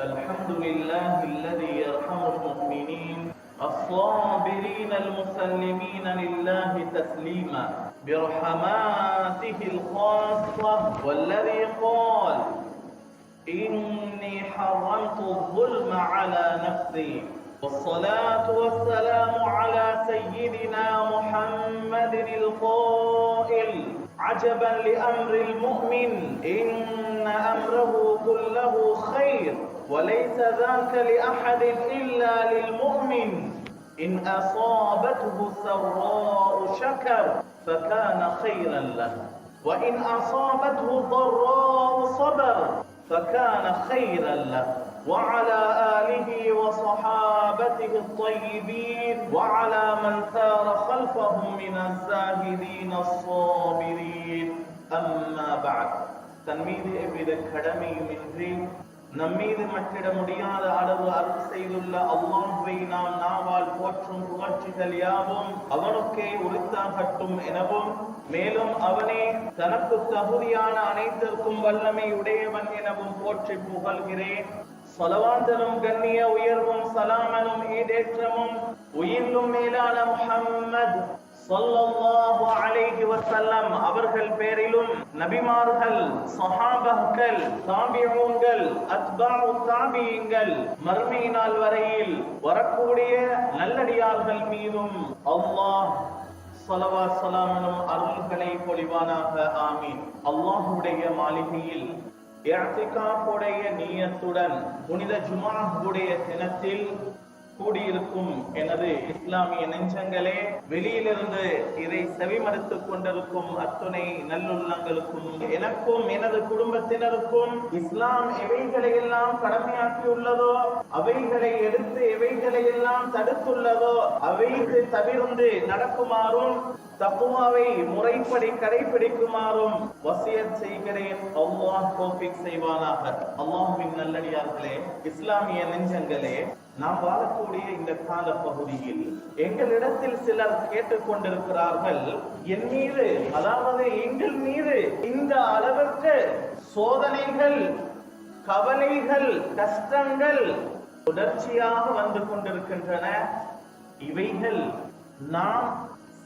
الحمد لله الذي يرحم المؤمنين الصابرين المسلمين لله تسليما برحماته الخاصة والذي قال إني حرمت الظلم على نفسي والصلاة والسلام على سيدنا محمد القائل عجبا لأمر المؤمن إن أمره كله خير. وليس ذاك لأحد إلا للمؤمن. إن أصابته سراء شكر فكان خيرا له. وإن أصابته ضراء صبر فكان خيرا له. وعلى آله وصحابته الطيبين وعلى من ثار خلفهم من الزاهدين الصابرين. أما بعد تنميذ إبن الكرمي من நம்மீது மட்டிட முடியாத அளவு அருள் செய்துள்ள அல்லாஹுவை நாம் நாவால் போற்றும் புகழ்ச்சிகள் யாவும் அவனுக்கே உரித்தாகட்டும் எனவும் மேலும் அவனே தனக்கு தகுதியான அனைத்திற்கும் வல்லமை உடையவன் எனவும் போற்றி புகழ்கிறேன். சொலவாந்தனும் கண்ணிய உயர்வும் சலாமனும் ஈடேற்றமும் உயிரிலும் மேலான முஹம்மது. அவர்கள் பேரிலும் நபிமார்கள் சஹாபாக்கள் தாபிஊன்கள் அத்பாஉ தாபியீன்கள் மறுமை நாள் வரையில் வரக்கூடிய நல்லடியார்கள் மீதும் அல்லாஹ் சலவா சலாமனும் அருள்களை பொழிவானாக. ஆமீன். அல்லாஹுடைய மாளிகையில் இஅ்திகாஃபுடைய நீயத்துடன் புனித ஜுமாஹுடைய தினத்தில் கூடியிருக்கும் எனது இஸ்லாமிய நெஞ்சங்களே வெளியிலிருந்து இதை செவிமறுத்துக் கொண்டிருக்கும் அத்துணை நல்லுள்ளங்களுக்கும் எனக்கும் எனது குடும்பத்தினருக்கும் இஸ்லாம் எவைகளை எல்லாம் கடமையாக்கியுள்ளதோ அவைகளை எடுத்து எவைகளை எல்லாம் தடுத்துள்ளதோ அவைக்கு தவிர்ந்து நடக்குமாறும் தப்புவாவை முறைப்படி கடைபிடிக்குமாறும் வசியத் செய்கிறேன். அல்லாஹ் கோபிக் செய்வானாக. அல்லாஹுவின் நல்லடியார்களே இஸ்லாமிய நெஞ்சங்களே நாம் வாழக்கூடிய இந்த கால பகுதியில் எங்களிடத்தில் சிலர் கேட்டுக்கொண்டிருக்கிறார்கள் என் மீது அதாவது எங்கள் மீது இந்த அளவிற்கு சோதனைகள் கவலைகள் கஷ்டங்கள் தொடர்ச்சியாக வந்து கொண்டிருக்கின்றன. இவைகள் நாம்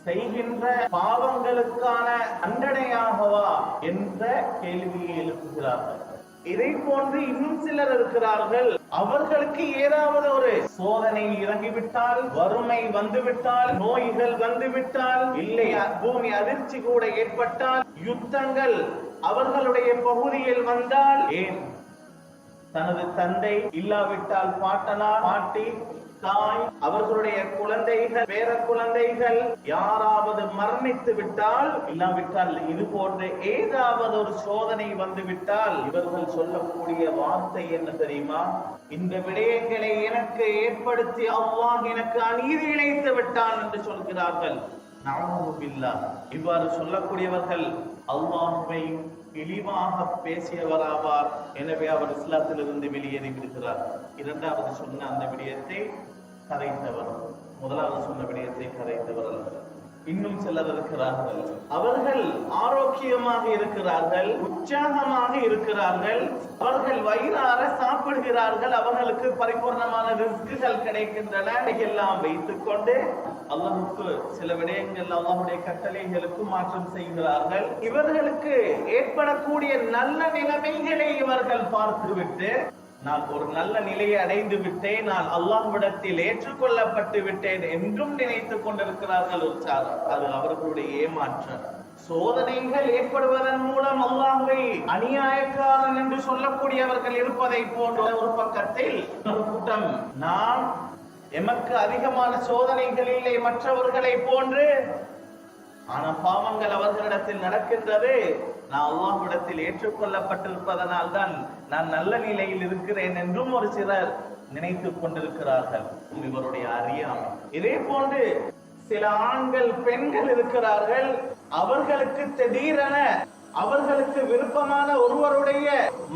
செய்கின்ற பாவங்களுக்கான தண்டனையாகவா? என்ற கேள்வியை எழுப்புகிறார்கள். இதை போன்று இன்னும் சிலர் இருக்கிறார்கள். அவர்களுக்கு ஏதாவது ஒரு சோதனை இறங்கிவிட்டால் வறுமை வந்துவிட்டால் நோய்கள் வந்துவிட்டால் இல்லை பூமி அதிர்ச்சி கூட ஏற்பட்டால் யுத்தங்கள் அவர்களுடைய பகுதியில் வந்தால் ஏன்? தனது தந்தை இல்லாவிட்டால் பாட்டனா பாட்டி தாய் அவர்களுடைய குழந்தைகள் பேர குழந்தைகள் யாராவது மரணித்து விட்டால் இல்லாவிட்டால் இது போன்ற ஏதாவது ஒரு சோதனை வந்து விட்டால் இவர்கள் சொல்லக்கூடிய வார்த்தை என்ன தெரியுமா? இந்த விடயங்களை எனக்கு ஏற்படுத்தி அவ்வாங் எனக்கு அநீதி இணைத்து விட்டான் என்று சொல்கிறார்கள். நவமுபில்லா இவ்வாறு சொல்லக்கூடியவர்கள் அல்லாஹுவையும் இழிவாக பேசியவராவார். எனவே அவர் இஸ்லாத்திலிருந்து வெளியேறி விடுகிறார். இரண்டாவது சொன்ன அந்த விடயத்தை கரைத்தவர். முதலாவது சொன்ன விடயத்தை கரைத்தவர் அல்ல. இன்னும் சிலர் இருக்கிறார்கள். அவர்கள் ஆரோக்கியமாக இருக்கிறார்கள் உற்சாகமாக இருக்கிறார்கள் அவர்கள் வயிறார சாப்பிடுகிறார்கள் அவர்களுக்கு பரிபூர்ணமான ரிஸ்குகள் கிடைக்கின்றன. எல்லாம் வைத்துக் கொண்டு அல்லாஹுக்கு சில விடயங்கள் அல்லாஹுடைய கட்டளைகளுக்கு மாற்றம் செய்கிறார்கள். இவர்களுக்கு ஏற்படக்கூடிய நல்ல நிலைமைகளை இவர்கள் பார்த்துவிட்டு நான் ஒரு நல்ல நிலையை அடைந்து விட்டேன். நான் அல்லாஹ்விடத்தில் ஏற்றுக்கொள்ளப்பட்டு விட்டேன் என்றும் நினைத்துக் கொண்டிருக்கிறார்கள் உற்சாகம் அது அவர்களுடைய ஏமாற்றம் சோதனைகள் ஏற்படுவதன் மூலம் அல்லாஹை அநியாயக்காரன் என்று சொல்லக்கூடியவர்கள் இருப்பதை போன்ற ஒரு பக்கத்தில் கூட்டம். நாம் எமக்கு அதிகமான சோதனைகள் இல்லை மற்றவர்களை போன்று. ஆன பாவங்கள் அவர்களிடத்தில் நடக்கின்றது. நான் அல்லாஹ்விடத்தில் ஏற்றுக்கொள்ளப்பட்டிருப்பதனால் தான் நான் நல்ல நிலையில் இருக்கிறேன் என்றும் ஒரு சிலர் நினைத்துக் கொண்டிருக்கிறார்கள். இவருடைய அறியாமை. இதே போன்று சில ஆண்கள் பெண்கள் இருக்கிறார்கள். அவர்களுக்கு திடீரென அவர்களுக்கு விருப்பமான ஒருவருடைய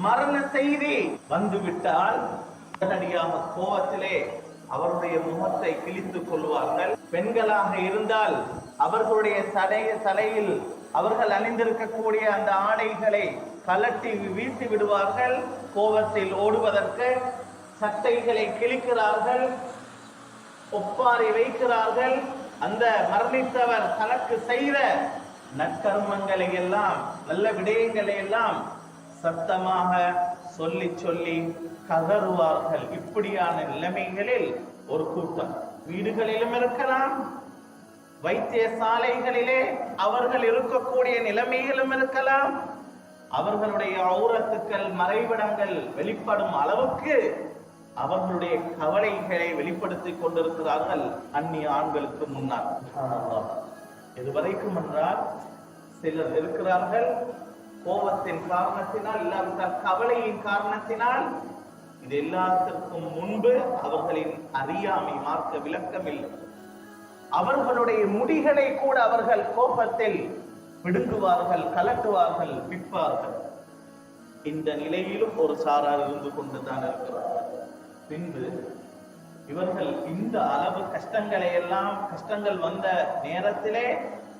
மரண செய்தி வந்துவிட்டால் உடனடியாக கோபத்திலே அவருடைய முகத்தை கிழித்துக் கொள்வார்கள். பெண்களாக இருந்தால் அவர்களுடைய தடைய தலையில் அவர்கள் அணிந்திருக்கக்கூடிய அந்த ஆடைகளை கலட்டி வீழ்த்தி விடுவார்கள். கோபத்தில் ஓடுவதற்கு சட்டைகளை கிழிக்கிறார்கள். ஒப்பாரி வைக்கிறார்கள். அந்த மரணித்தவர் தனக்கு செய்த நற்கர்மங்களை எல்லாம் நல்ல விடயங்களை எல்லாம் சத்தமாக சொல்லி சொல்லி கதறுவார்கள். இப்படியான நிலைமைகளில் ஒரு கூட்டம் வீடுகளிலும் இருக்கலாம் வைத்தியசாலைகளிலே அவர்கள் இருக்கக்கூடிய நிலைமையிலும் இருக்கலாம். அவர்களுடைய ஔரத்துக்கள் மறைவிடங்கள் வெளிப்படும் அளவுக்கு அவர்களுடைய கவலைகளை வெளிப்படுத்திக் கொண்டிருக்கிறார்கள் அந்நிய ஆண்களுக்கு முன்னால். இதுவரைக்கும் என்றால் சிலர் இருக்கிறார்கள். கோபத்தின் காரணத்தினால் இல்லாவிட்டால் கவலையின் காரணத்தினால் இது எல்லாத்திற்கும் முன்பு அவர்களின் அறியாமை மார்க்க விளக்கம் இல்லை அவர்களுடைய முடிகளை கூட அவர்கள் கோபத்தில் பிடுங்குவார்கள் கலட்டுவார்கள் விற்பார்கள். இந்த நிலையிலும் ஒரு சாரார் இருந்து கொண்டுதான் இருக்கிறார்கள். பின்பு இவர்கள் இந்த அளவு கஷ்டங்களை எல்லாம் கஷ்டங்கள் வந்த நேரத்திலே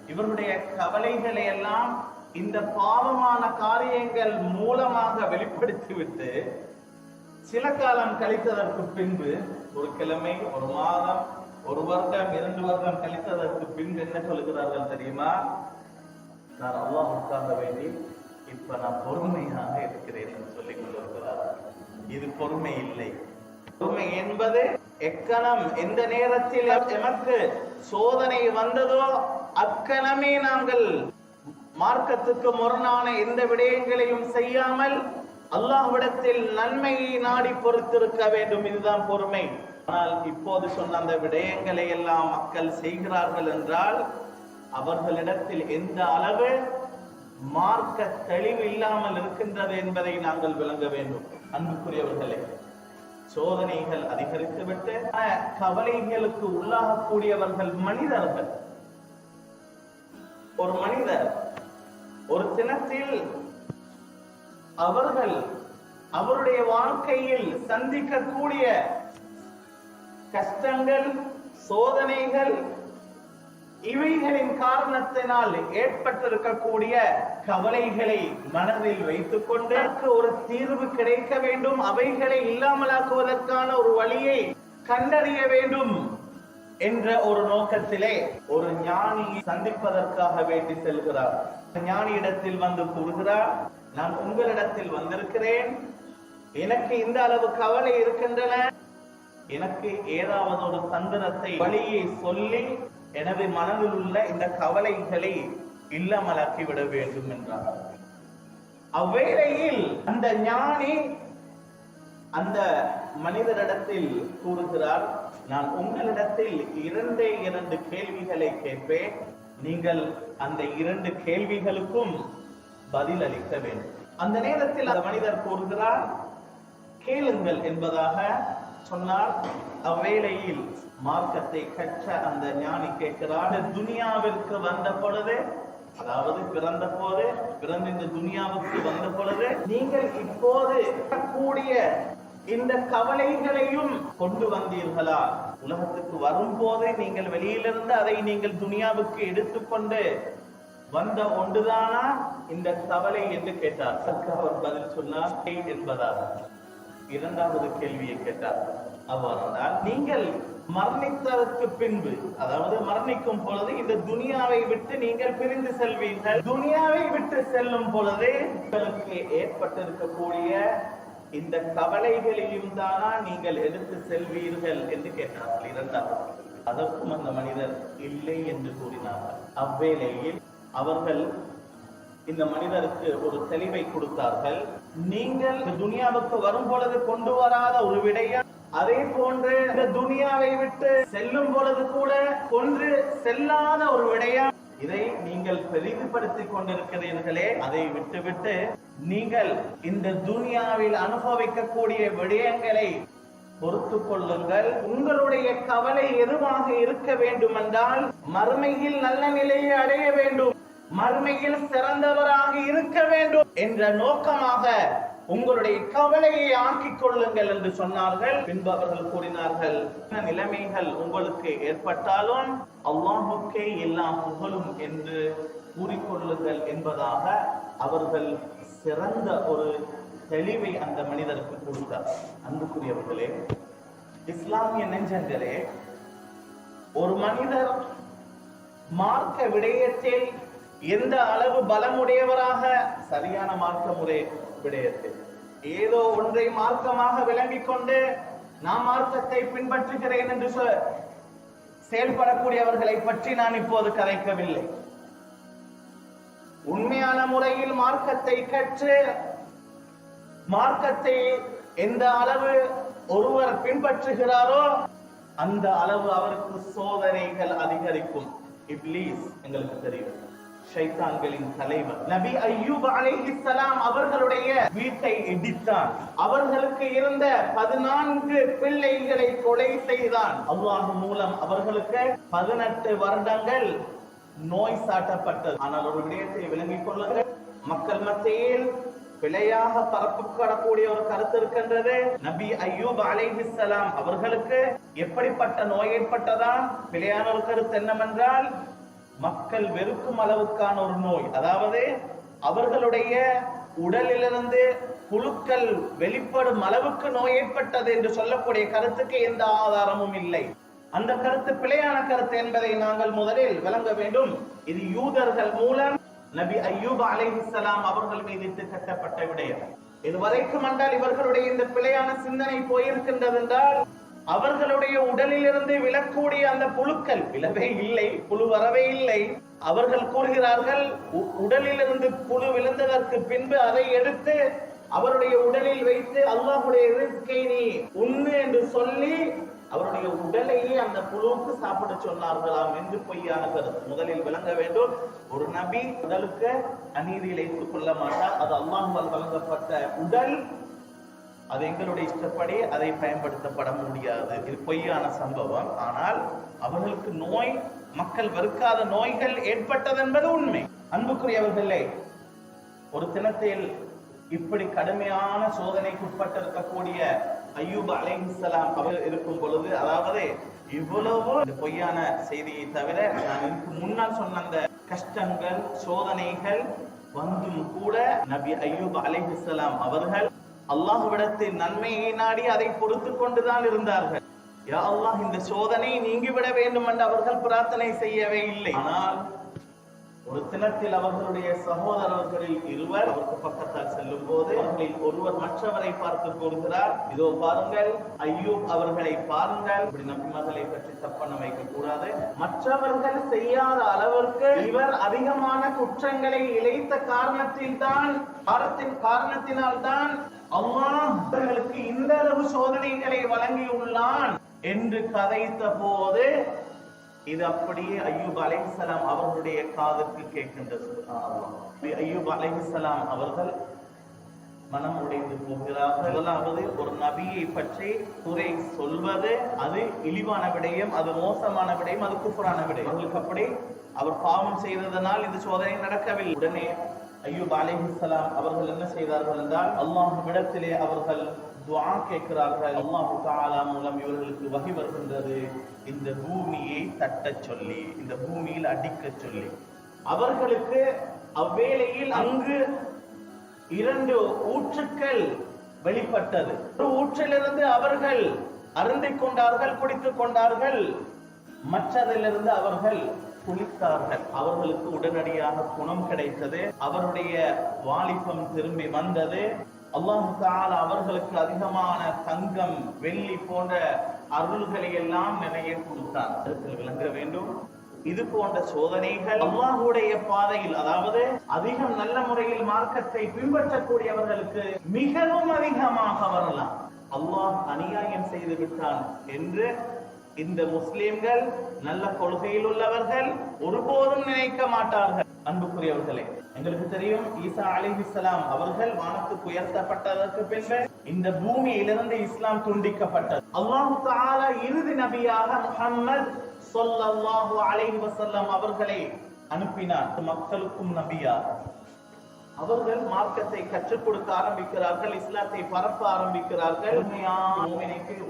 இவருடைய கவலைகளை எல்லாம் இந்த பாவமான காரியங்கள் மூலமாக வெளிப்படுத்திவிட்டு சில காலம் கழித்ததற்கு பின்பு ஒரு கிழமை ஒரு மாதம் ஒரு வருடம் இரண்டு வருடம் கழித்ததற்கு பின் என்ன சொல்கிறார்கள் தெரியுமா? நான் அல்லாஹுக்காக வேண்டி இப்ப நான் பொறுமையாக இருக்கிறேன் என்று சொல்லிக் கொண்டிருக்கிறார்கள் இது பொறுமை இல்லை. பொறுமை என்பது எக்கணம். எந்த நேரத்தில் எமக்கு சோதனை வந்ததோ அக்கணமே நாங்கள் மார்க்கத்துக்கு முரணான எந்த விடயங்களையும் செய்யாமல் அல்லாஹ்விடத்தில் நன்மையை நாடி பொறுத்திருக்க வேண்டும். இதுதான் பொறுமை. ஆனால் இப்போது சொன்ன அந்த விடயங்களை எல்லாம் மக்கள் செய்கிறார்கள் என்றால் அவர்களிடத்தில் எந்த அளவு மார்க்க தெளிவு இல்லாமல் இருக்கின்றது என்பதை நாங்கள் விளங்க வேண்டும். அன்புக்குரியவர்களே சோதனைகள் அதிகரித்துவிட்டு கவலைகளுக்கு உள்ளாகக்கூடியவர்கள் மனிதர்கள். ஒரு மனிதர் ஒரு தினத்தில் அவர்கள் அவருடைய வாழ்க்கையில் சந்திக்கக்கூடிய கஷ்டங்கள் சோதனைகள் இவைகளின் காரணத்தினால் ஏற்பட்டிருக்கக்கூடிய கவலைகளை மனதில் வைத்துக் கொண்டு ஒரு தீர்வு கிடைக்க வேண்டும். அவைகளை இல்லாமலாக்குவதற்கான ஒரு வழியை கண்டறிய வேண்டும் என்ற ஒரு நோக்கத்திலே ஒரு ஞானியை சந்திப்பதற்காக வேண்டி செல்கிறார். ஞானியிடத்தில் வந்து கூறுகிறார் நான் உங்களிடத்தில் வந்திருக்கிறேன். எனக்கு இந்த அளவு கவலை இருக்கின்றன. எனக்கு ஏதாவது ஒரு தந்திரத்தை வழியை சொல்லி எனது மனதில் உள்ள இந்த கவலைகளை இல்லாமலாக்கி விட வேண்டும் என்றார். அவ்வேளையில் அந்த ஞானி அந்த மனிதரிடத்தில் கூறுகிறார் நான் உங்களிடத்தில் இரண்டே இரண்டு கேள்விகளை கேட்பேன். நீங்கள் அந்த இரண்டு கேள்விகளுக்கும் பதில் அளிக்க வேண்டும். அந்த நேரத்தில் அந்த மனிதர் கூறுகிறார் கேளுங்கள் என்பதாக சொன்னார் அவ்வேளையில் மார்க்கத்தை கற்ற அந்த ஞானி கேட்கிறான் துனியாவிற்கு வந்த பொழுது அதாவது பிறந்த போது பிறந்த இந்த துனியாவுக்கு வந்த பொழுது நீங்கள் இப்போது கூடிய இந்த கவலைகளையும் கொண்டு வந்தீர்களா? உலகத்துக்கு வரும்போதே நீங்கள் வெளியிலிருந்து அதை நீங்கள் துனியாவுக்கு எடுத்துக்கொண்டு வந்த ஒன்றுதானா? இந்த கவலை என்று கேட்டார். அதற்கு அவர் பதில் சொன்னார் என்பதாக இரண்டாவது கேள்வியை கேட்டார். அவ்வாறானால் நீங்கள் மரணித்ததற்கு பின்பு அதாவது மரணிக்கும் பொழுது இந்த துனியாவை விட்டு நீங்கள் பிரிந்து செல்வீர்கள். துனியாவை விட்டு செல்லும் பொழுது உங்களுக்கு ஏற்பட்டிருக்கக்கூடிய இந்த கவலைகளையும் தானா நீங்கள் எடுத்து செல்வீர்கள் என்று கேட்டார்கள் இரண்டாவது அதற்கும் அந்த மனிதர் இல்லை என்று கூறினார்கள். அவ்வேளையில் அவர்கள் இந்த மனிதருக்கு ஒரு தெளிவை கொடுத்தார்கள். நீங்கள் துனியாவுக்கு வரும் பொழுது கொண்டு வராத ஒரு விடயம் அதே போன்று இந்த துனியாவை விட்டு செல்லும் பொழுது கூட கொன்று செல்லாத ஒரு விடயம் இதை நீங்கள் பெரிதுபடுத்திக் கொண்டிருக்கிறீர்களே. அதை விட்டுவிட்டு நீங்கள் இந்த துனியாவில் அனுபவிக்கக்கூடிய விடயங்களை பொறுத்து கொள்ளுங்கள். உங்களுடைய கவலை எதுவாக இருக்க வேண்டும் என்றால் மறுமையில் நல்ல நிலையை அடைய வேண்டும். மறுமையில் சிறந்தவராக இருக்க வேண்டும் என்ற நோக்கமாக உங்களுடைய கவலையை ஆக்கிக் கொள்ளுங்கள் என்று சொன்னார்கள். பின்பு அவர்கள் கூறினார்கள் நிலைமைகள் உங்களுக்கு ஏற்பட்டாலும் அல்லாஹுக்கே எல்லா புகழும் என்று கூறிக்கொள்ளுங்கள் என்பதாக அவர்கள் சிறந்த ஒரு தெளிவை அந்த மனிதருக்கு கொடுத்தார். அன்புக்குரியவர்களே இஸ்லாமிய நெஞ்சங்களே ஒரு மனிதர் மார்க்க விடயத்தில் எந்த அளவு பலமுடையவராக சரியான மார்க்க முறை விடயத்தில்? ஏதோ ஒன்றை மார்க்கமாக விளங்கிக் கொண்டு நான் மார்க்கத்தை பின்பற்றுகிறேன் என்று சொ- செயல்படக்கூடியவர்களை பற்றி நான் இப்போது கதைக்கவில்லை உண்மையான முறையில் மார்க்கத்தை கற்று மார்க்கத்தை எந்த அளவு ஒருவர் பின்பற்றுகிறாரோ அந்த அளவு அவருக்கு சோதனைகள் அதிகரிக்கும். இப்ளீஸ் எங்களுக்கு தெரியும். ஷைத்தான்களின் தலைவர் நபி அய்யூப் அலைஹிஸ்ஸலாம் அவர்களுடைய வீட்டை இடித்தான். அவர்களுக்கு இருந்த பதினான்கு பிள்ளைகளை கொலை செய்தான். அல்லாஹ் மூலம் அவர்களுக்கு பதினெட்டு வருடங்கள் நோய் சாட்டப்பட்டது. ஆனால் ஒரு விடயத்தை விளங்கிக் கொள்ளுங்கள். மக்கள் மத்தியில் பிழையாக பரப்பப்படக்கூடிய ஒரு கருத்து இருக்கின்றது. நபி ஐயூப் அலைஹிஸ்ஸலாம் அவர்களுக்கு எப்படிப்பட்ட நோய் ஏற்பட்டதா? பிழையான ஒரு கருத்து என்னவென்றால் மக்கள் வெறுக்கும் அளவுக்கான ஒரு நோய். அதாவது அவர்களுடைய உடலிலிருந்து புழுக்கள் வெளிப்படும் அளவுக்கு நோய் ஏற்பட்டது என்று சொல்லக்கூடிய கருத்துக்கு எந்த ஆதாரமும் இல்லை. அந்த கருத்து பிழையான கருத்து என்பதை நாங்கள் முதலில் விளங்க வேண்டும். இது யூதர்கள் மூலம் நபி ஐயூப் அலைஹிஸ்லாம் அவர்கள் மீது இட்டு கட்டப்பட்ட விடயம். இதுவரைக்கும் என்றால் இவர்களுடைய இந்த பிழையான சிந்தனை போயிருக்கின்றது என்றால் அவர்களுடைய உடலிலிருந்து விழக்கூடிய அந்த புழுக்கள் விழவே இல்லை புழு வரவே இல்லை. அவர்கள் கூறுகிறார்கள் உ- உடலிலிருந்து புழு விழுந்ததற்கு பின்பு அதை எடுத்து அவருடைய உடலில் வைத்து அல்லாஹுடைய ரிஸ்கை நீ உண்ணு என்று சொல்லி அவருடைய உடலையே அந்த புழுவுக்கு சாப்பிட சொன்னார்களாம் என்று பொய்யான கருத்து. முதலில் விளங்க வேண்டும். ஒரு நபி உடலுக்கு அநீதி இழைத்துக் கொள்ள மாட்டார். அது அல்லாஹ்வால் வழங்கப்பட்ட உடல் அது எங்களுடைய இஷ்டப்படி அதை பயன்படுத்தப்பட முடியாது. இது பொய்யான சம்பவம். ஆனால் அவர்களுக்கு நோய் மக்கள் வெறுக்காத நோய்கள் ஏற்பட்டது என்பது உண்மை. அன்புக்குரியவர்களே ஒரு தினத்தில் இப்படி கடுமையான சோதனைக்கு உட்பட்டிருக்கக்கூடிய ஐயூப் அலைஹிஸ்லாம் அவர் இருக்கும் பொழுது அதாவது இவ்வளவு பொய்யான செய்தியை தவிர நான் இதுக்கு முன்னால் சொன்ன அந்த கஷ்டங்கள் சோதனைகள் வந்தும் கூட நபி ஐயூப் அலைஹிஸ்லாம் அவர்கள் அல்லாஹ்விடத்தில் நன்மையை நாடி அதை பொறுத்து கொண்டுதான் இருந்தார்கள். யா அல்லாஹ் இந்த சோதனை நீங்கிவிட வேண்டும் என்று அவர்கள் பிரார்த்தனை செய்யவே இல்லை. ஆனால் ஒரு தினத்தில் அவர்களுடைய சகோதரர்களில் இருவர் அவருக்கு பக்கத்தால் செல்லும் போது அவர்களில் ஒருவர் மற்றவரை பார்த்து கூறுகிறார் இதோ பாருங்கள் ஐயூப் அவர்களை பாருங்கள். இப்படி நபிமகளை பற்றி தப்பண்ண வைக்க கூடாது. மற்றவர்கள் செய்யாத அளவிற்கு இவர் அதிகமான குற்றங்களை இழைத்த காரணத்தில் தான் காரணத்தின் காரணத்தினால் தான் அல்லாஹ் அவர்களுக்கு இந்த அளவு சோதனைகளை வழங்கியுள்ளான் என்று கதைத்த போது இது அப்படியே ஐயூப் அலைஹிஸ்ஸலாம் அவர்களுடைய காதுக்கு கேட்கின்றது. ஐயூப் அலைஹிஸ்ஸலாம் அவர்கள் மனம் உடைந்து போகிறார்கள். முதலாவது ஒரு நபியை பற்றி குறை சொல்வது அது இழிவான விடயம் அது மோசமான விடயம் அது குஃபரான விடயம். அவர்களுக்கு அப்படி அவர் பாவம் செய்ததனால் இந்த சோதனை நடக்கவில்லை. உடனே ஐயூப் அலைஹிஸ்ஸலாம் அவர்கள் என்ன செய்தார்கள் என்றால் அல்லாஹ்விடத்திலே அவர்கள் துவா கேட்கிறார்கள். அல்லாஹு தஆலா மூலம் இவர்களுக்கு வகை வருகின்றது. இந்த பூமியை தட்டச் சொல்லி இந்த பூமியில் அடிக்கச் சொல்லி. அவர்களுக்கு அவ்வேளையில் அங்கு இரண்டு ஊற்றுக்கள் வெளிப்பட்டது. ஒரு ஊற்றிலிருந்து அவர்கள் அருந்திக் கொண்டார்கள் குடித்துக் கொண்டார்கள். மற்றதிலிருந்து அவர்கள் குளித்தார்கள் அவர்களுக்கு உடனடியாக குணம் கிடைத்தது. அவருடைய வாலிபம் திரும்பி வந்தது. அல்லாஹு அவர்களுக்கு அதிகமான தங்கம் வெள்ளி போன்ற அருள்களை எல்லாம் நிறைய கொடுத்தார் கருத்தில் விளங்க வேண்டும். இது போன்ற சோதனைகள் அல்லாஹுடைய பாதையில் அதாவது அதிகம் நல்ல முறையில் மார்க்கத்தை பின்பற்றக்கூடியவர்களுக்கு மிகவும் அதிகமாக வரலாம். அல்லாஹ் அநியாயம் செய்து விட்டான் என்று இந்த முஸ்லிம்கள் நல்ல கொள்கையில் உள்ளவர்கள் ஒருபோதும் நினைக்க மாட்டார்கள். அன்புக்குரியவர்களே எங்களுக்கு தெரியும் ஈசா அலிஹிஸ்லாம் அவர்கள் வானத்துக்கு உயர்த்தப்பட்டதற்கு பின்பு இந்த பூமியிலிருந்து இஸ்லாம் துண்டிக்கப்பட்டது. அல்லாஹு தாலா இறுதி நபியாக முஹம்மது ஸல்லல்லாஹு அலைஹி வஸல்லம் அவர்களை அனுப்பினார். மக்களுக்கும் நபியாக அவர்கள் மார்க்கத்தை கற்றுக் கொடுக்க ஆரம்பிக்கிறார்கள் இஸ்லாத்தை பரப்ப ஆரம்பிக்கிறார்கள். உண்மையான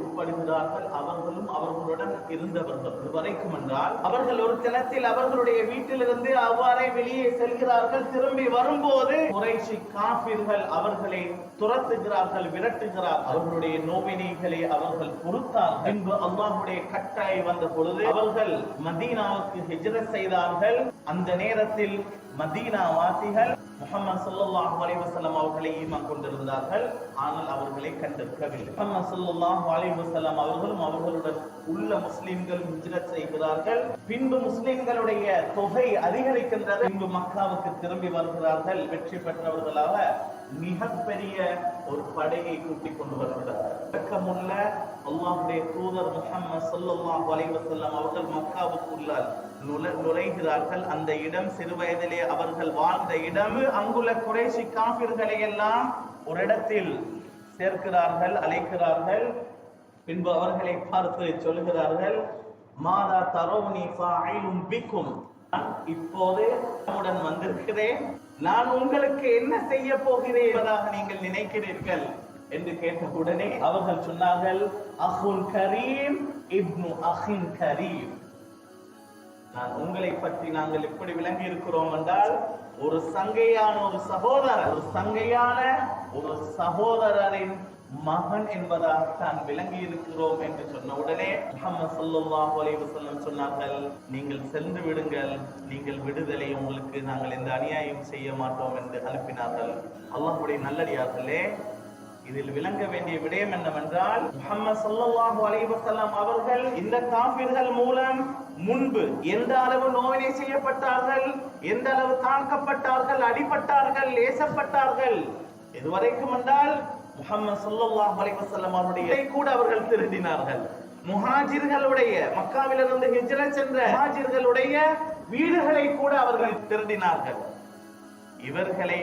உட்படுகிறார்கள். அவர்களும் அவர்களுடன் இருந்தவர்கள் இதுவரைக்கும் என்றால் அவர்கள் ஒரு தினத்தில் அவர்களுடைய வீட்டிலிருந்து அவ்வாறே வெளியே செல்கிறார்கள். திரும்பி வரும்போது குறைச்சி காப்பீர்கள் அவர்களை துரத்துகிறார்கள் விரட்டுகிறார். அவர்களுடைய நோவினைகளை அவர்கள் பொறுத்தார்கள். பின்பு அல்லாஹுடைய கட்டாய் வந்த பொழுது அவர்கள் மதீனாவுக்கு ஹிஜ்ரத் செய்தார்கள். அந்த நேரத்தில் மதீனா வாசிகள் முகமது ஸல்லல்லாஹு அலைஹி அவர்களை ஈமான் கொண்டிருந்தார்கள். ஆனால் அவர்களை கண்டிருக்கவில்லை முகமது ஸல்லல்லாஹு அலைஹி அவர்களும் அவர்களுடன் உள்ள முஸ்லிம்கள் ஹிஜ்ரத் செய்கிறார்கள். பின்பு முஸ்லிம்களுடைய தொகை அதிகரிக்கின்றது. பின்பு மக்காவுக்கு திரும்பி வருகிறார்கள். வெற்றி பெற்றவர்களாக மிகப்பெரிய ஒரு படையை கூட்டிக் கொண்டு வருகிறார்கள். வெக்கமுள்ள அல்லாஹுடைய தூதர் முகமது ஸல்லல்லாஹு அலைஹி அவர்கள் மக்காவுக்கு உள்ளார். நுழைகிறார்கள். அந்த இடம் சிறு வயதிலே அவர்கள் வாழ்ந்த இடம். அங்குள்ள குறைசி காபிர்களை எல்லாம் ஒரு இடத்தில் சேர்க்கிறார்கள் அழைக்கிறார்கள். பின்பு அவர்களை பார்த்து சொல்கிறார்கள் மாதா தரோனி ஃபாயிலும் பிக்கும். இப்போது உடன் வந்திருக்கிறேன். நான் உங்களுக்கு என்ன செய்ய போகிறேன் என்பதாக நீங்கள் நினைக்கிறீர்கள் என்று கேட்ட உடனே அவர்கள் சொன்னார்கள் அஹுல் கரீம் இப்னு அஹின் கரீம். நான் உங்களை பற்றி நாங்கள் எப்படி விளங்கி இருக்கிறோம் என்றால் ஒரு சங்கையான ஒரு சகோதரர் ஒரு சங்கையான ஒரு சகோதரரின் மகன் என்பதாகத்தான் விளங்கி இருக்கிறோம் என்று சொன்ன உடனே முஹம்மது ஸல்லல்லாஹு அலைஹி வஸல்லம் சொன்னார்கள் நீங்கள் சென்று விடுங்கள் நீங்கள் விடுதலை உங்களுக்கு நாங்கள் எந்த அநியாயம் செய்ய மாட்டோம் என்று அனுப்பினார்கள். அல்லாஹுடைய நல்லடியார்களே இதில் விளங்க வேண்டிய விடயம் என்னவென்றால் முகமது சல்லாஹு அலைவசல்லாம் அவர்கள் இந்த காப்பீர்கள் மூலம் முன்பு எந்த அளவு நோவினை செய்யப்பட்டார்கள் எந்த அளவு தாக்கப்பட்டார்கள் அடிபட்டார்கள் ஏசப்பட்டார்கள் இதுவரைக்கும் என்றால் முகமது சல்லாஹு அலைவசல்லாம் அவருடைய கூட அவர்கள் திருடினார்கள். முஹாஜிர்களுடைய மக்காவிலிருந்து ஹிஜ்ர சென்ற முஹாஜிர்களுடைய வீடுகளை கூட அவர்கள் திருடினார்கள். இவர்களை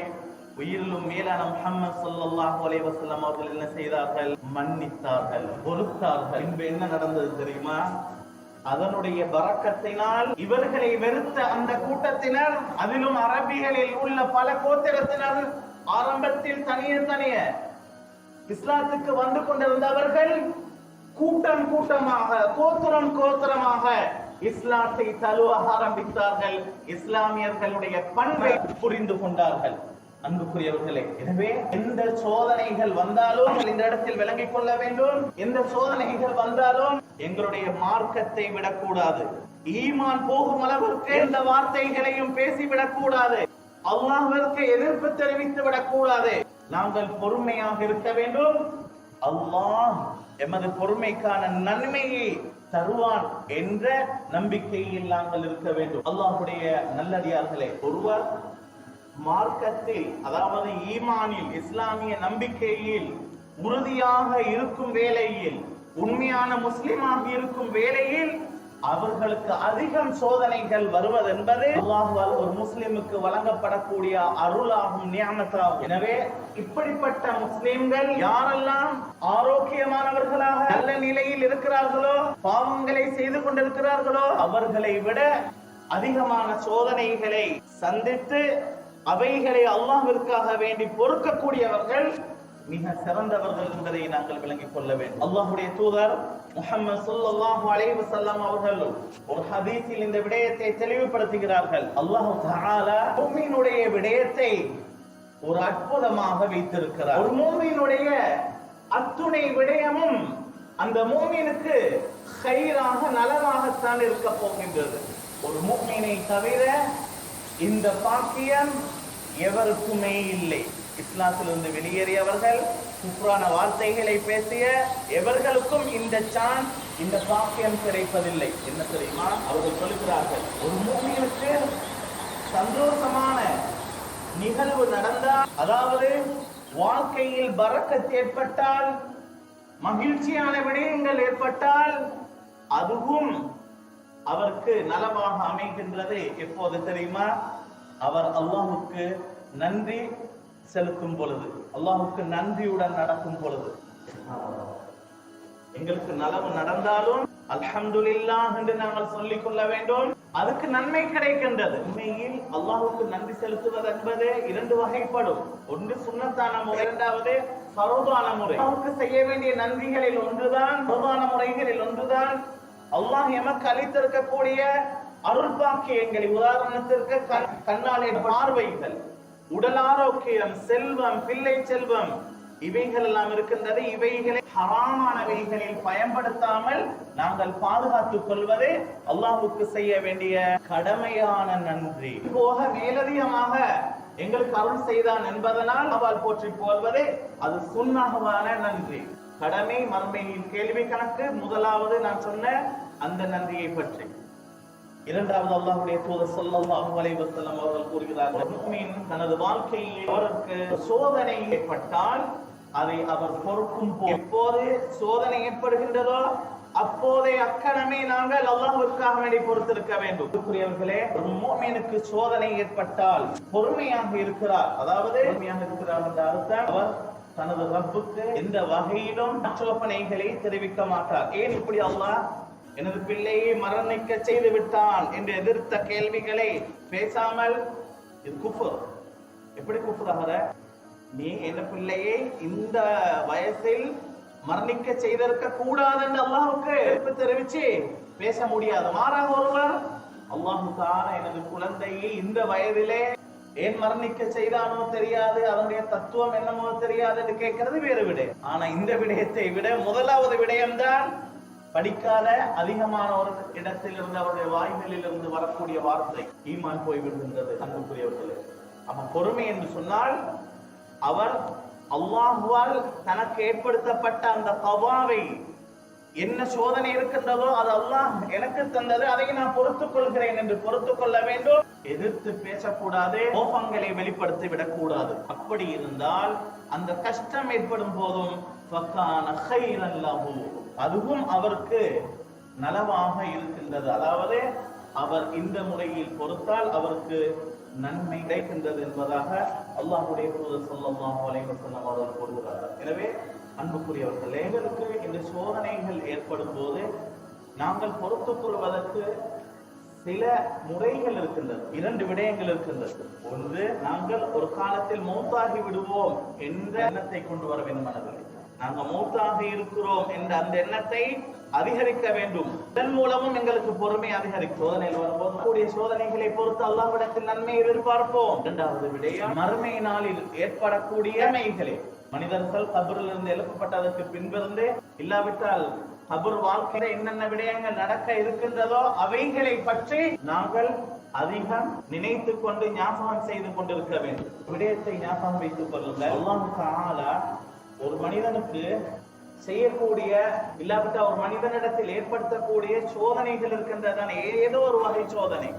உயிரிலும் மேலான முகமது ஸல்லல்லாஹு அலைவசல்லம் அவர்கள் என்ன செய்தார்கள்? மன்னித்தார்கள் பொறுத்தார்கள். பின்பு என்ன நடந்தது தெரியுமா? அதனுடைய பரக்கத்தினால் இவர்களை வெறுத்த அந்த கூட்டத்தினர் அதிலும் அரபிகளில் உள்ள பல கோத்திரத்தினர் ஆரம்பத்தில் தனியே தனியே இஸ்லாத்துக்கு வந்து கொண்டிருந்தவர்கள் கூட்டம் கூட்டமாக கோத்திரம் கோத்திரமாக இஸ்லாத்தை தழுவ ஆரம்பித்தார்கள். இஸ்லாமியர்களுடைய பண்பை புரிந்து கொண்டார்கள். அன்புக்குரியவர்களே எனவே எந்த சோதனைகள் வந்தாலும் இந்த இடத்தில் விளங்கிக் கொள்ள வேண்டும். எந்த சோதனைகள் வந்தாலும் எங்களுடைய மார்க்கத்தை விடக்கூடாது. ஈமான் போகும் அளவிற்கு எந்த வார்த்தைகளையும் பேசிவிடக் கூடாது அல்லாஹ்விற்கு எதிர்ப்பு தெரிவித்து விடக்கூடாது. நாங்கள் பொறுமையாக இருக்க வேண்டும். அல்லாஹ் எமது பொறுமைக்கான நன்மையை தருவான் என்ற நம்பிக்கையில் நாங்கள் இருக்க வேண்டும். அல்லாஹுடைய நல்லடியார்களே ஒருவர் மார்க்கத்தில் அதாவது ஈமானில் இஸ்லாமிய நம்பிக்கையில் உறுதியாக இருக்கும் வேளையில் உண்மையான முஸ்லிமாக இருக்கும் வேளையில் அவர்களுக்கு அதிகம் சோதனைகள் வருவதென்பது அல்லாஹ்வால் ஒரு முஸ்லிமுக்கு வழங்கப்படக்கூடிய அருளாகும் நியமத்தாகும். எனவே இப்படிப்பட்ட முஸ்லிம்கள் யாரெல்லாம் ஆரோக்கியமானவர்களாக நல்ல நிலையில் இருக்கிறார்களோ பாவங்களை செய்து கொண்டிருக்கிறார்களோ அவர்களை விட அதிகமான சோதனைகளை சந்தித்து அவைகளை அல்லாஹிற்காக வேண்டி பொறுக்கக்கூடியவர்கள் மிக சிறந்தவர்கள் என்பதை நாங்கள் விளங்கிக் கொள்ள வேண்டும். அல்லாஹுடைய தூதர் முஹம்மது ஸல்லல்லாஹு அலைஹி வஸல்லம் அவர்கள் ஒரு ஹதீஸில் இந்த விடயத்தை தெளிவுபடுத்துகிறார்கள். அல்லாஹ் தஆலா முஃமினுடைய விடயத்தை ஒரு அற்புதமாக வைத்திருக்கிறார். ஒரு மூமியினுடைய அத்துணை விடயமும் அந்த மூமினுக்கு கயிறாக நலமாகத்தான் இருக்க போகின்றது. ஒரு மூமினை தவிர இந்த பாக்கியம் எவருக்குமே இல்லை. இஸ்லாத்திலிருந்து வெளியேறியவர்கள் குப்ரான வார்த்தைகளை பேசிய எவர்களுக்கும் இந்த சான்ஸ் இந்த பாக்கியம் கிடைப்பதில்லை. என்ன தெரியுமா? அவர்கள் சொல்லுகிறார்கள் ஒரு மூமினுக்கு சந்தோஷமான நிகழ்வு நடந்தால் அதாவது வாழ்க்கையில் பறக்கத் ஏற்பட்டால் மகிழ்ச்சியான விடயங்கள் ஏற்பட்டால் அதுவும் அவருக்கு நலமாக அமைகின்றது எப்போது தெரியுமா? அவர் அல்லாஹுக்கு நன்றி செலுத்தும் பொழுது. அல்லாஹுக்கு நன்றியுடன் நடக்கும் பொழுது. எங்களுக்கு நலவு நடந்தாலும் அல்ஹம்துலில்லாஹ் என்று நாங்கள் சொல்லிக் கொள்ள வேண்டும். அதுக்கு நன்மை கிடைக்கின்றது. உண்மையில் அல்லாஹுக்கு நன்றி செலுத்துவது என்பது இரண்டு வகைப்படும். ஒன்று சுண்ணத்தான முறை இரண்டாவது பரோதான முறை. அல்லாஹுக்கு செய்ய வேண்டிய நன்றிகளில் ஒன்றுதான் பரோதான முறைகளில் ஒன்றுதான். அல்லாஹ் எமக்கு அளித்திருக்கக்கூடிய அருள்பாக்கியங்களை உதாரணத்திற்கு கண் கண்ணாலே பார்வைகள். உடல் ஆரோக்கியம் செல்வம் பிள்ளை செல்வம் இவைகள் எல்லாம் இருக்கின்றது. இவைகளை ஹராமானவைகளில் பயன்படுத்தாமல் நாங்கள் பாதுகாத்துக் கொள்வது அல்லாஹுக்கு செய்ய வேண்டிய கடமையான நன்றி. போக மேலதிகமாக எங்களுக்கு அருள் செய்தான் என்பதனால் அவள் போற்றி போல்வது அது சுண்ணாகவான நன்றி. கடமை மர்மையின் கேள்வி கணக்கு. முதலாவது நான் சொன்ன அந்த நன்றியை பற்றி. இரண்டாவது அல்லாஹுடைய தூதர் ஸல்லல்லாஹு அலைவசல்லம் அவர்கள் கூறுகிறார்கள் தனது வாழ்க்கையில் அவருக்கு சோதனை ஏற்பட்டால் அதை அவர் பொறுக்கும் எப்போது சோதனை ஏற்படுகின்றதோ அப்போதே அக்கணமே நாங்கள் அல்லாஹுக்காக வேண்டி பொறுத்திருக்க வேண்டும். அன்புக்குரியவர்களே ஒரு சோதனை ஏற்பட்டால் பொறுமையாக இருக்கிறார். அதாவது பொறுமையாக இருக்கிறார் என்ற அர்த்தம் அவர் தனது ரப்புக்கு எந்த வகையிலும் ஆட்சேபனைகளை தெரிவிக்க மாட்டார். ஏன் இப்படி அல்லாஹ் எனது பிள்ளையை மரணிக்க செய்து விட்டான் என்று எதிர்த்த கேள்விகளை பேசாமல் இது குஃபர் எப்படி குஃபராகிற நீ என் பிள்ளையை இந்த வயசில் மரணிக்க செய்திருக்க கூடாது என்று அல்லாஹ்வுக்கு எதிர்ப்பு தெரிவிச்சு பேச முடியாது. மாறாக ஒருவர் அல்லாஹு தான எனது குழந்தையை இந்த வயதிலே ஏன் மரணிக்க செய்தானோ தெரியாது அதனுடைய தத்துவம் என்னமோ தெரியாது என்று கேட்கிறது வேறு விடை. ஆனா இந்த விடயத்தை விட முதலாவது விடயம்தான் படிக்காத அதிகமானவர் இடத்தில் இருந்து அவருடைய வாய்களில் இருந்து வரக்கூடிய வார்த்தை ஈமான் போய்விடுகின்றது அன்புக்குரியவர்களே. அப்ப பொறுமை என்று சொன்னால் அவர் அல்லாஹுவால் தனக்கு ஏற்படுத்தப்பட்ட அந்த கவாவை என்ன சோதனை இருக்கின்றதோ அது அல்லாஹ் எனக்கு தந்தது அதை நான் பொறுத்துக் கொள்கிறேன் என்று பொறுத்துக் கொள்ள வேண்டும். எதிர்த்து பேசக்கூடாது கோபங்களை வெளிப்படுத்தி விடக்கூடாது. அப்படி இருந்தால் அந்த கஷ்டம் ஏற்படும் போதும் அதுவும் அவருக்கு நலவாக இருக்கின்றது. அதாவது அவர் இந்த முறையில் பொறுத்தால் அவருக்கு நன்மை கிடைக்கின்றது என்பதாக அல்லாஹுடைய தூதர் ஸல்லல்லாஹு அலைஹி வஸல்லம் எனவே அன்புக்குரியவர்கள் எங்களுக்கு இந்த சோதனைகள் ஏற்படும் போது நாங்கள் பொறுத்து கூறுவதற்கு சில முறைகள் இருக்கின்றது. இரண்டு விடயங்கள் இருக்கின்றது. ஒன்று நாங்கள் ஒரு காலத்தில் மௌத்தாகி விடுவோம் என்ற எண்ணத்தை கொண்டு வர வேண்டும் மனதில் நாங்கள் மூத்தாக இருக்கிறோம் என்ற அந்த எண்ணத்தை அதிகரிக்க வேண்டும். இதன் மூலமும் எங்களுக்கு பொறுமை அதிகரிக்கும். சோதனையில் வரும்போது கூடிய சோதனைகளை பொறுத்து அல்லாவிடத்தில் நன்மை எதிர்பார்ப்போம். இரண்டாவது விடயம் மறுமை நாளில் ஏற்படக்கூடிய மைகளே மனிதர்கள் கபரில் இருந்து எழுப்பப்பட்டதற்கு பின்பிருந்து இல்லாவிட்டால் கபர் வாழ்க்கையில என்னென்ன விடயங்கள் நடக்க இருக்கின்றதோ அவைகளை பற்றி நாங்கள் அதிகம் நினைத்துக் கொண்டு ஞாபகம் செய்து கொண்டிருக்க வேண்டும். விடயத்தை ஞாபகம் வைத்துக் கொள்ளுங்கள். ஒரு மனிதனுக்கு செய்யக்கூடிய இல்லாவிட்ட ஒரு மனிதனிடத்தில் ஏற்படுத்தக்கூடிய சோதனைகள் இருக்கின்றதான? ஏதோ ஒரு வகை சோதனை.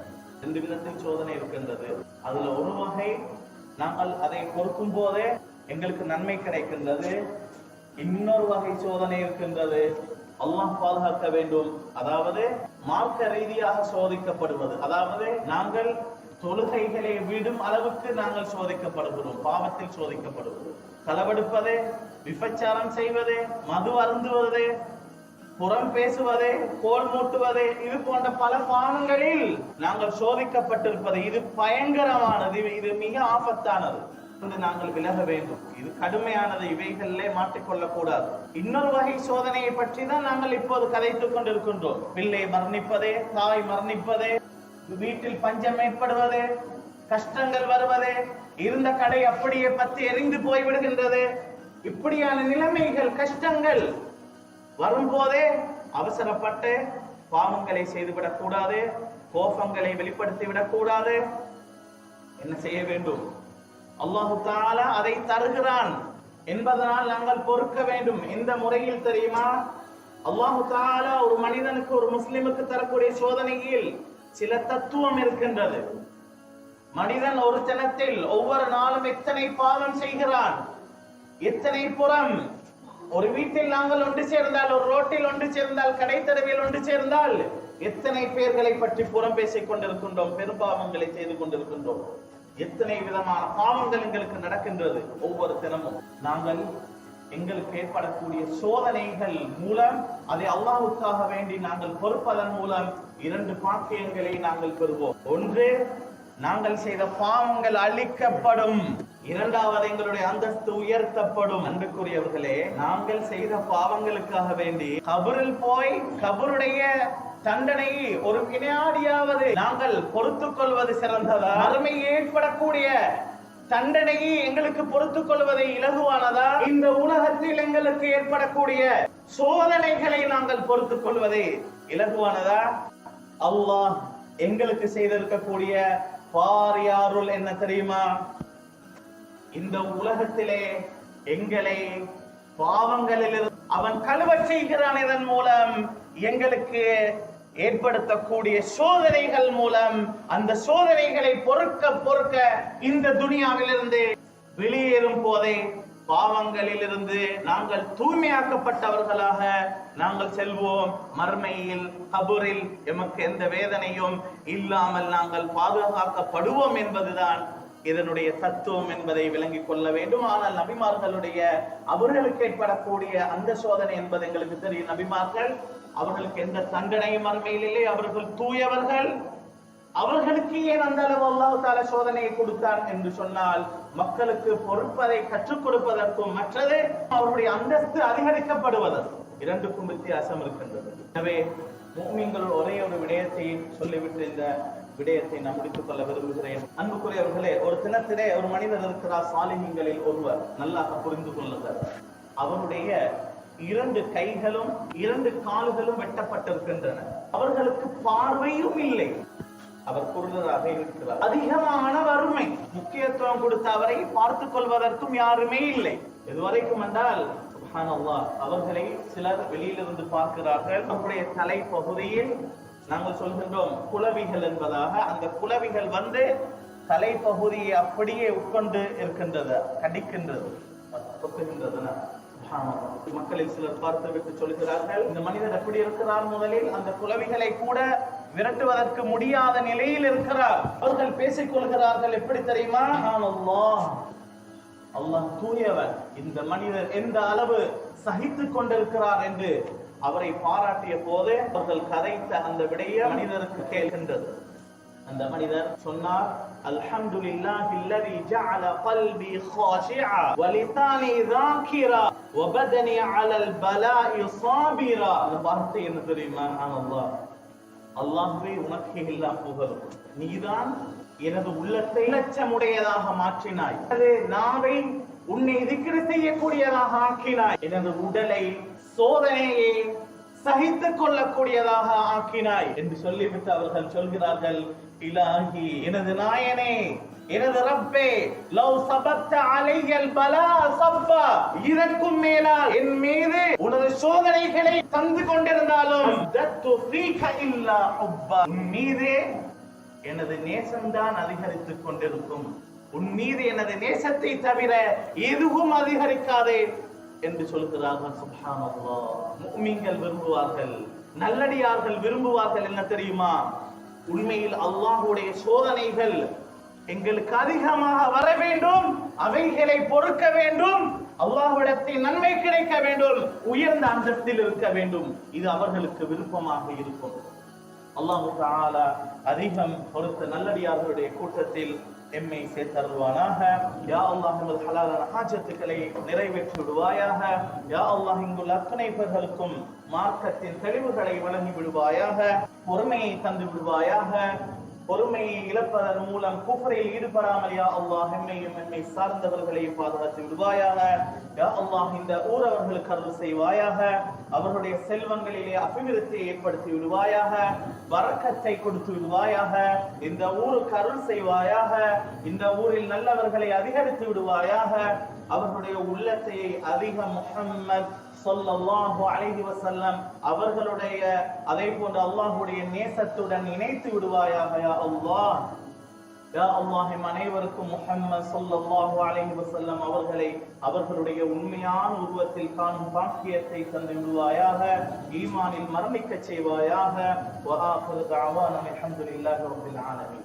ரெண்டு விதத்தில் சோதனை இருக்கின்றது. அதுல ஒரு வகை நாங்கள் அதை பொறுக்கும் போதே எங்களுக்கு நன்மை கிடைக்கின்றது. இன்னொரு வகை சோதனை இருக்கின்றது. அல்லாஹ் பாதுகாக்க வேண்டும். அதாவது மார்க்க ரீதியாக சோதிக்கப்படுவது. அதாவது நாங்கள் தொழுகைகளை விடும் அளவுக்கு நாங்கள் சோதிக்கப்படுகிறோம். பாவத்தில் சோதிக்கப்படுகிறோம். களவெடுப்பதே விபச்சாரம் செய்வதே மது அருந்துவதே புறம் பேசுவதே கோல் மூட்டுவதே இது போன்ற பல பாவங்களில் நாங்கள் சோதிக்கப்பட்டிருப்பது. இது பயங்கரமானது. இது- மிக ஆபத்தானது. என்று நாங்கள் விலக வேண்டும். இது கடுமையானது. இவைகளிலே மாட்டிக்கொள்ள கூடாது இன்னொரு வகை சோதனையை பற்றி தான் நாங்கள் இப்போது கதைத்துக் கொண்டிருக்கின்றோம். பிள்ளை மரணிப்பதே தாய் மரணிப்பதே வீட்டில் பஞ்சம் ஏற்படுவது கஷ்டங்கள் வருவது இருந்த கடை அப்படியே பத்தி எரிந்து போய்விடுகின்றது. இப்படியான நிலைமைகள் கஷ்டங்கள் வரும்போதே அவசரப்பட்டு பாவங்களை செய்துவிடக் கூடாது கோபங்களை வெளிப்படுத்தி விடக்கூடாது என்ன செய்ய வேண்டும்? அல்லாஹு தாலா அதை தருகிறான் என்பதனால் நாங்கள் பொறுக்க வேண்டும். இந்த முறையில் தெரியுமா? அல்லாஹு தாலா ஒரு மனிதனுக்கு ஒரு முஸ்லிமுக்கு தரக்கூடிய சோதனையில் சில தத்துவம் இருக்கின்றது. மனிதன் ஒரு தினத்தில் ஒவ்வொரு நாளும் எத்தனை பாவம் செய்கிறான்? எத்தனை புறம்? ஒரு வீட்டில் நாங்கள் ஒன்று சேர்ந்தால் ஒரு ரோட்டில் ஒன்று சேர்ந்தால் கடை தெருவில் ஒன்று சேர்ந்தால் எத்தனை பேர்களை பற்றி புறம் பேசிக் கொண்டிருக்கின்றோம் பெரும்பாவங்களை செய்து கொண்டிருக்கின்றோம்? எத்தனை விதமான பாவங்கள் எங்களுக்கு நடக்கின்றது ஒவ்வொரு தினமும்? நாங்கள் எங்களுக்கு ஏற்படக்கூடிய சோதனைகள் மூலம் அதை அல்லாவுக்காக வேண்டி நாங்கள் பொறுப்பதன் மூலம் இரண்டு பாக்கியங்களை நாங்கள் பெறுவோம். ஒன்று நாங்கள் செய்த பாவங்கள் அழிக்கப்படும். இரண்டாவது எங்களுடைய அந்தஸ்து உயர்த்தப்படும். அன்புக்குரியவர்களே நாங்கள் செய்த பாவங்களுக்காக வேண்டி கபரில் போய் கபருடைய தண்டனை ஒரு வினாடியாவது நாங்கள் பொறுத்துக் கொள்வது சிறந்ததா? அருமை ஏற்படக்கூடிய தண்டனையை எங்களுக்கு பொறுத்துக் கொள்வதை இலகுவானதா? இந்த உலகத்தில் எங்களுக்கு ஏற்படக்கூடிய சோதனைகளை நாங்கள் பொறுத்துக் கொள்வதை இலகுவானதா? அல்லாஹ் எங்களுக்கு செய்திருக்கக்கூடிய பாரியாருள் என்ன தெரியுமா? இந்த உலகத்திலே எங்களை பாவங்களில் அவன் கழுவச் செய்கிறான் இதன் மூலம் எங்களுக்கு ஏற்படுத்தக்கூடிய சோதனைகள் மூலம் அந்த சோதனைகளை பொறுக்க பொறுக்க இந்த துனியாவிலிருந்து வெளியேறும் போதே பாவங்களிலிருந்து நாங்கள் தூய்மையாக்கப்பட்டவர்களாக நாங்கள் செல்வோம். மர்மையில் கபூரில் எமக்கு எந்த வேதனையும் இல்லாமல் நாங்கள் பாதுகாக்கப்படுவோம் என்பதுதான் இதனுடைய தத்துவம் என்பதை விளங்கிக் கொள்ள வேண்டும். ஆனால் நபிமார்களுடைய அவர்களுக்கு ஏற்படக்கூடிய அந்த சோதனை என்பது எங்களுக்கு தெரியும். நபிமார்கள் அவர்களுக்கு எந்த தண்டனையும் மறுமையில் இல்லை அவர்கள் தூயவர்கள். அவர்களுக்கு ஏன் அந்த அளவு அல்லாஹ் தால சோதனையை கொடுத்தார் என்று சொன்னால் மக்களுக்கு பொறுப்பதை கற்றுக் கொடுப்பதற்கும் மற்றது அவருடைய அந்தஸ்து அதிகரிக்கப்படுவதற்கும் இரண்டுக்கும் வித்தியாசம் இருக்கின்றது. எனவே மூமிங்கள் ஒரே ஒரு விடயத்தை சொல்லிவிட்டு இந்த விடயத்தை நான் முடித்துக் கொள்ள விரும்புகிறேன். அன்புக்குரியவர்களே ஒரு தினத்திலே ஒரு மனிதர் இருக்கிறார் சாலிஹிங்களில் ஒருவர் நல்லாக புரிந்து கொள்ளுங்கள். அவருடைய இரண்டு கைகளும் இரண்டு கால்களும் வெட்டப்பட்டிருக்கின்றன. அவர்களுக்கு பார்வையும் இல்லை. அவர் குருடராக இருக்கிறார். அதிகமான வறுமை முக்கியத்துவம் கொடுத்த அவரை பார்த்துக் கொள்வதற்கும் யாருமே இல்லை. இதுவரைக்கும் என்றால் அவர்களை சிலர் வெளியிலிருந்து பார்க்கிறார்கள். அவருடைய தலை பகுதியில் நாங்கள் சொல்கின்றோம் குலவிகள் என்பதாக. அந்த குலவிகள் வந்து தலைப்பகுதியை அப்படியே உட்கொண்டு இருக்கின்றது கடிக்கின்றது. ஒப்புகின்றதன மக்களில் சிலர் பார்த்து விட்டு சொல்கிறார்கள் இந்த மனிதர் எப்படி இருக்கிறார் முதலில்? அந்த குலவிகளை கூட விரட்டுவதற்கு முடியாத நிலையில் இருக்கிறார். அவர்கள் பேசிக் கொள்கிறார்கள் எப்படி தெரியுமா? அல்லாஹ் அல்லாஹ் தூயவர் இந்த மனிதர் எந்த அளவு சகித்துக் கொண்டிருக்கிறார் என்று அவரை பாராட்டிய போது அவர்கள் கதைத்த அந்த விடைய மனிதருக்கு கேட்கின்றது. அந்த மனிதர் சொன்னார் அல்ஹம்துலில்லாஹி அல்லதி ஜஅல கல்பி خاشعا ولساني ذاكرا وبدني على البلاء صابرا அந்த வார்த்தை என்ன தெரியுமா அல்லாஹ் அல்லாஹ்வே உனக்கே எல்லாம் புகழும் நீதான் எனது உள்ளத்தை இலச்சமுடையதாக மாற்றினாய் எனது நாவை உன்னை திக்கிற செய்யக்கூடியதாக ஆக்கினாய் எனது உடலை சோதனையை சகித்துக் கொள்ளக்கூடியதாக ஆக்கினாய் என்று சொல்லிவிட்டு அவர்கள் சொல்கிறார்கள் இலாகி எனது நாயனே எனது ரப்பே லவ் சபத்த அலையல் பலா சப்பா இதற்கும் மேலால் என் மீது உனது சோதனைகளை தந்து கொண்டிருந்தாலும் தத்து ஃபீக இல்லா ஹுப்பா உன் மீதே எனது நேசம்தான் அதிகரித்துக் கொண்டிருக்கும். உன் மீது எனது நேசத்தை தவிர எதுவும் அதிகரிக்காதே என்று சொல்கிறார்கள் சுப்ஹானல்லாஹ். முஃமின்கள் விரும்புவார்கள் நல்லடியார்கள் விரும்புவார்கள் என்ன தெரியுமா? உண்மையில் அல்லாஹுடைய சோதனைகள் எங்களுக்கு அதிகமாக வர வேண்டும் அவைகளை பொறுக்க வேண்டும் அல்லாஹ்விடத்தில் நன்மை கிடைக்க வேண்டும் உயர்ந்த அந்தத்தில் இருக்க வேண்டும். இது அவர்களுக்கு விருப்பமாக இருக்கும். அல்லாஹு அதிகம் பொறுத்த நல்லடியார்களுடைய கூட்டத்தில் எம்மை சேர்த்தருள்வானாக. யா அல்லாஹ் எமது ஹலாலான ஹாஜத்துக்களை நிறைவேற்றி விடுவாயாக யா அல்லாஹ் இங்குள்ள அத்தனை பேர்களுக்கும் மார்க்கத்தின் தெளிவுகளை வழங்கி விடுவாயாக பொறுமையை தந்து விடுவாயாக பொறுமையை இழப்பதன் மூலம் குஃபரில் ஈடுபடாமல் யா அல்லாஹ் எம்மையும் எம்மை சார்ந்தவர்களை பாதுகாத்து விடுவாயாக. யா அல்லாஹ் இந்த ஊரவர்களுக்கு அருள் செய்வாயாக. அவர்களுடைய செல்வங்களிலே அபிவிருத்தியை ஏற்படுத்தி விடுவாயாக. வரக்கத்தை கொடுத்து விடுவாயாக. இந்த ஊருக்கு அருள் செய்வாயாக. இந்த ஊரில் நல்லவர்களை அதிகரித்து விடுவாயாக. அவர்களுடைய உள்ளத்தையை அதிக முஹம்மத் ஸல்லல்லாஹு அலைஹி வசல்லம் அவர்களுடைய அதே போன்று அல்லாஹுடைய நேசத்துடன் இணைத்து விடுவாயாக யா அல்லாஹ். யா அல்லாஹ் அனைவருக்கும் முஹம்மது ஸல்லல்லாஹு அலைஹி வசல்லம் அவர்களை அவர்களுடைய உண்மையான உருவத்தில் காணும் பாக்கியத்தை தந்து விடுவாயாக ஈமானில் மரணிக்கச் செய்வாயாக. வஆஹிரு தஅவானா அல்ஹம்துலில்லாஹி ரப்பில் ஆலமீன்.